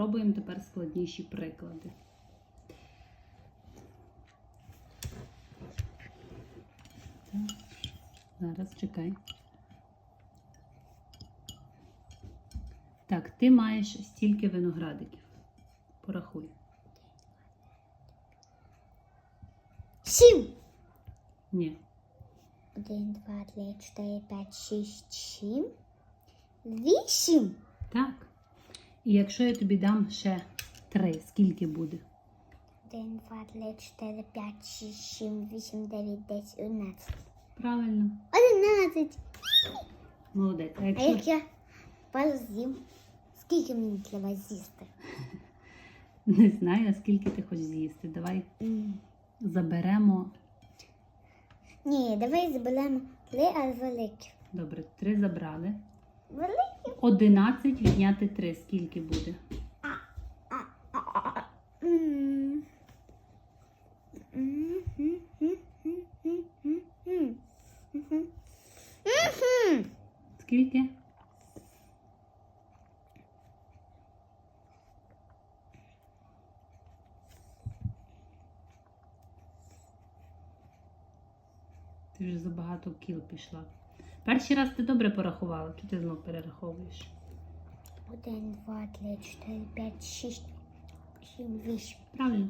Спробуємо тепер складніші приклади. Так, зараз чекай. Так, ти маєш стільки виноградиків. Порахуй. Сім. Ні. Один, два, три, чотири, п'ять, шість, сім. Вісім. Так. І якщо я тобі дам ще три, скільки буде? Один, два, три, чотири, п'ять, шість, сім, вісім, дев'ять, десять, одинадцять. Правильно. Одинадцять. Молодець. А А якщо як я пару з'їм? Скільки мені треба з'їсти? не знаю, скільки ти хочеш з'їсти, давай М. заберемо. Ні, давай заберемо три, а великі. Добре, три забрали. Великі? 11 відняти 3. Скільки буде? Скільки? Ти вже забагато кіл пішла. Перший раз ти добре порахувала, чи ти знов перераховуєш? Один, два, три, чотири, п'ять, шість, сім, вісім. Правильно.